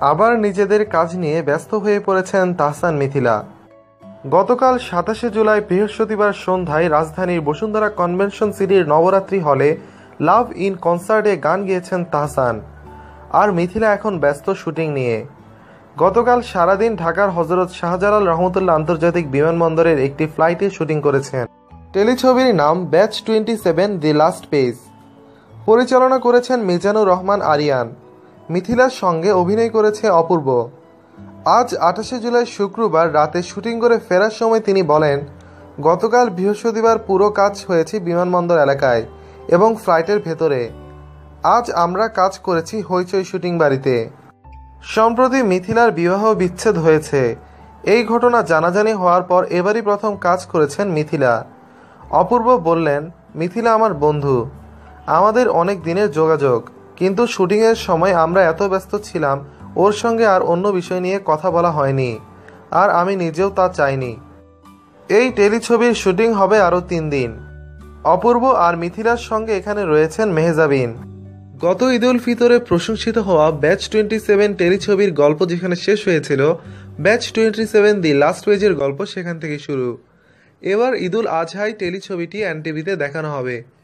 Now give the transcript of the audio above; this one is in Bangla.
আবার নিজেদের কাজ নিয়ে ব্যস্ত হয়ে পড়েছেন তাহসান মিথিলা। গতকাল সাতাশে জুলাই বৃহস্পতিবার সন্ধ্যায় রাজধানীর বসুন্ধরা কনভেনশন সিটির নবরাত্রি হলে লাভ ইন কনসার্টে গান গেয়েছেন তাহসান। আর মিথিলা এখন ব্যস্ত শুটিং নিয়ে। গতকাল সারাদিন ঢাকার হজরত শাহজালাল রহমতুল্লাহ আন্তর্জাতিক বিমানবন্দরের একটি ফ্লাইটে শুটিং করেছেন। টেলিছবির নাম batch twenty seven the last page. পরিচালনা করেছেন মিজানুর রহমান আরিয়ান। মিথিলার সঙ্গে অভিনয় করেছে অপূর্ব। আজ আঠাশে জুলাই শুক্রবার রাতে শুটিং করে ফেরার সময় তিনি বলেন, গতকাল বৃহস্পতিবার পুরো কাজ হয়েছে বিমানবন্দর এলাকায় এবং ফ্লাইটের ভেতরে। আজ আমরা কাজ করেছি হইচই শুটিং বাড়িতে। সম্প্রতি মিথিলার বিবাহ বিচ্ছেদ হয়েছে। এই ঘটনা জানাজানি হওয়ার পর এবারই প্রথম কাজ করেছেন মিথিলা। অপূর্ব বললেন, মিথিলা আমার বন্ধু। আমাদের অনেক দিনের যোগাযোগ। কিন্তু শুটিংয়ের সময় আমরা এত ব্যস্ত ছিলাম, ওর সঙ্গে আর অন্য বিষয় নিয়ে কথা বলা হয়নি। আর আমি নিজেও তা চাইনি। এই টেলিছবির শুটিং হবে আরও তিন দিন। অপূর্ব আর মিথিলার সঙ্গে এখানে রয়েছেন মেহজাবিন। গত ঈদ উল ফিতরে প্রশংসিত হওয়া ব্যাচ টোয়েন্টি সেভেন টেলিছবির গল্প যেখানে শেষ হয়েছিল, batch twenty seven the last পেজের গল্প সেখান থেকে শুরু। এবার ঈদুল আজহাই টেলিছবিটি অ্যান টিভিতে দেখানো হবে।